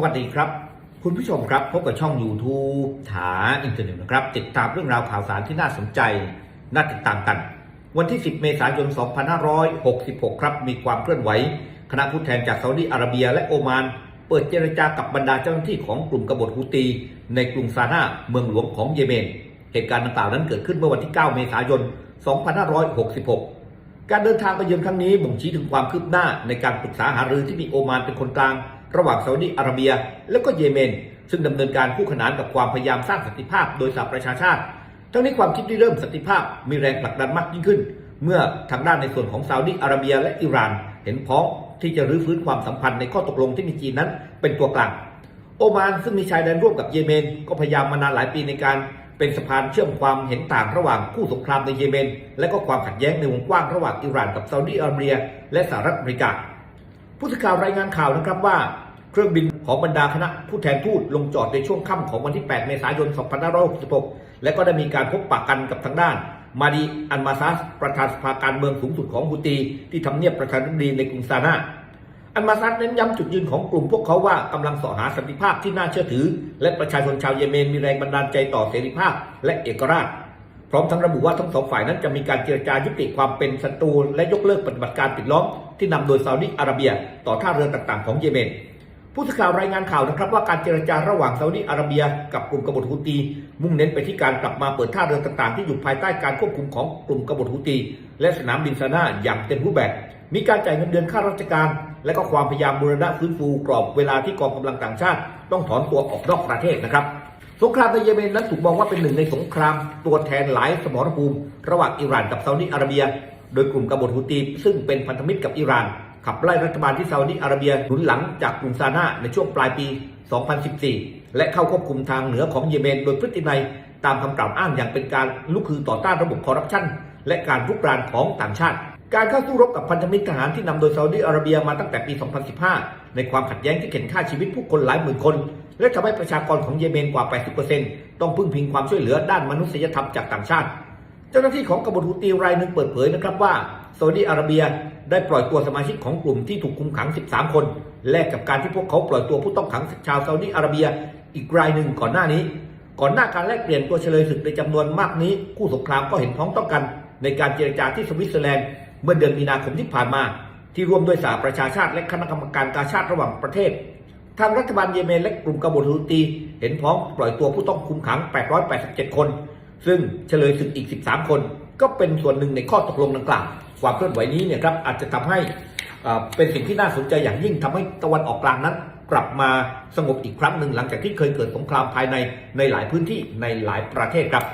สวัสดีครับ คุณผู้ชมครับพบกับช่อง YouTube ถาอินเทอร์เน็ตนะครับ ติดตามเรื่องราวข่าวสารที่น่าสนใจ น่าติดตามกัน วันที่ 10 เมษายน 2566 ครับ มีความเคลื่อนไหว คณะผู้แทนจากซาอุดีอาระเบียและโอมาน เปิดเจรจากับบรรดาเจ้าหน้าที่ของกลุ่มกบฏฮูตี ในกรุงซานาเมืองหลวงของเยเมน เหตุการณ์ดังกล่าวนั้นเกิดขึ้นเมื่อวันที่ 9 เมษายน 2566การเดินทางไปเยือนครั้งนี้บ่งชี้ถึงความคืบหน้าในการปรึกษาหารือที่มีโอมานเป็นคนกลาง ระหว่างซาอุดีอาระเบีย และก็เยเมน ซึ่งดำเนินการคู่ขนานกับความพยายามสร้างสันติภาพโดยสหประชาชาติ ทั้งนี้ความคิดที่เริ่มสันติภาพมีแรงผลักดันมากยิ่งขึ้น เมื่อทางด้านในส่วนของซาอุดีอาระเบีย และอิหร่าน เห็นพ้องที่จะรื้อฟื้นความสัมพันธ์ในข้อตกลงที่มีจีนนั้น เป็นตัวกลาง โอมานซึ่งมีชายแดนร่วมกับเยเมน ก็พยายามมานานหลายปีในการเป็นสะพานเชื่อมความเห็นต่างระหว่างคู่สงครามในเยเมน และก็ความขัดแย้งในวงกว้างระหว่างอิหร่านกับซาอุดีอาระเบีย และสหรัฐอเมริกา ผู้สื่อข่าวรายงานข่าวนะครับว่าเครื่องบินของบรรดาคณะผู้แทนทูตลงจอดในช่วงค่ำของวันที่ 8 เมษายน 2566 และก็ได้มีการพบปะกันกับทางด้าน มาดีอันมาซัส ประธานสภาการเมืองสูงสุดของฮูตี ที่ทำเนียบประธานาธิบดีในกรุงซานาอันมาซัดเน้นย้ำจุดยืนของกลุ่มพวกเขาว่า กำลังสาะหาสันติภาพที่น่าเชื่อถือ และประชาชนชาวเยเมนมีแรงบันดาลใจต่อเสรีภาพและเอกราช พร้อมทั้งระบุว่าทั้งสองฝ่ายนั้นจะมีการเจรจายุติความเป็นศัตรูและยกเลิกปฏิบัติการปิดล้อมที่นำโดยซาอุดิอาระเบีย ต่อท่าเรือต่างๆของเยเมน ผู้สื่อข่าวรายงานข่าวนะครับว่าการเจรจาระหว่างซาอุดิอาระเบีย กับกลุ่มกบฏฮูตี มุ่งเน้นไปที่การกลับมาเปิดท่าเรือต่างๆ ที่อยู่ภายใต้การควบคุมของกลุ่มกบฏฮูตี และสนามบินซาน่าอย่างเต็มรูปแบบ มีการจ่ายเงินเดือนค่าราชการ และก็ความพยายามบูรณะฟื้นฟูกรอบเวลาที่กองกำลังต่างชาติ ต้องถอนตัวออกนอกประเทศนะครับ สงครามในเยเมนนั้นถูกมองว่าเป็นหนึ่งในสงครามตัวแทนหลายสมรภูมิ ระหว่างอิหร่านกับซาอุดิอาระเบีย โดยกลุ่มกบฏฮูตี ซึ่งเป็นพันธมิตรกับอิหร่าน ขับไล่รัฐบาลที่ซาอุดิอาระเบียหนุนหลังจากกรุงซานาในช่วงปลายปี 2014 และเข้าควบคุมทางเหนือของเยเมน โดยพฤตินัยตามคำกล่าวอ้างอย่างเป็นการลุกคือต่อต้านระบบคอร์รัปชันและการรุกรานของต่างชาติ การเข้าสู้รบกับพันธมิตรทหารที่นำโดยซาอุดิอาระเบียมาตั้งแต่ปี 2015 ในความขัดแย้งที่เข็นฆ่าชีวิตผู้คนหลายหมื่นคน และทำให้ประชากรของเยเมนกว่า 80%ต้องพึ่งพิงความช่วยเหลือด้านมนุษยธรรมจากต่างชาติ เจ้าหน้าที่ของกบฏฮูตีรายหนึ่งเปิดเผยนะครับว่าซาอุดีอาระเบียได้ปล่อยตัวสมาชิกของกลุ่มที่ถูกคุมขัง 13 คน แลกกับการที่พวกเขาปล่อยตัวผู้ต้องขังชาวซาอุดีอาระเบีย อีกรายหนึ่งก่อนหน้านี้ ก่อนหน้าการแลกเปลี่ยนตัวเฉลยศึกในจำนวนมากนี้ คู่สงครามก็เห็นพ้องต้องกัน ในการเจรจาที่สวิตเซอร์แลนด์เมื่อเดือนมีนาคมที่ผ่านมา ที่ร่วมด้วยสหประชาชาติและคณะกรรมการกาชาติระหว่างประเทศ ทางรัฐบาลเยเมนและกลุ่มกบฏฮูตีเห็นพ้องปล่อยตัวผู้ต้องคุมขัง 887 คน ซึ่งเฉลยศึกอีก 13 คน ก็เป็นส่วนหนึ่งในข้อตกลงดังกล่าว ความเคลื่อนไหวนี้เนี่ยครับอาจจะทำให้อ่าเป็นสิ่งที่น่าสนใจอย่างยิ่งทำให้ตะวันออกกลางนั้น กลับมาสงบอีกครั้งหนึ่งหลังจากที่เคยเกิดสงครามภายในในหลายพื้นที่ในหลายประเทศครับ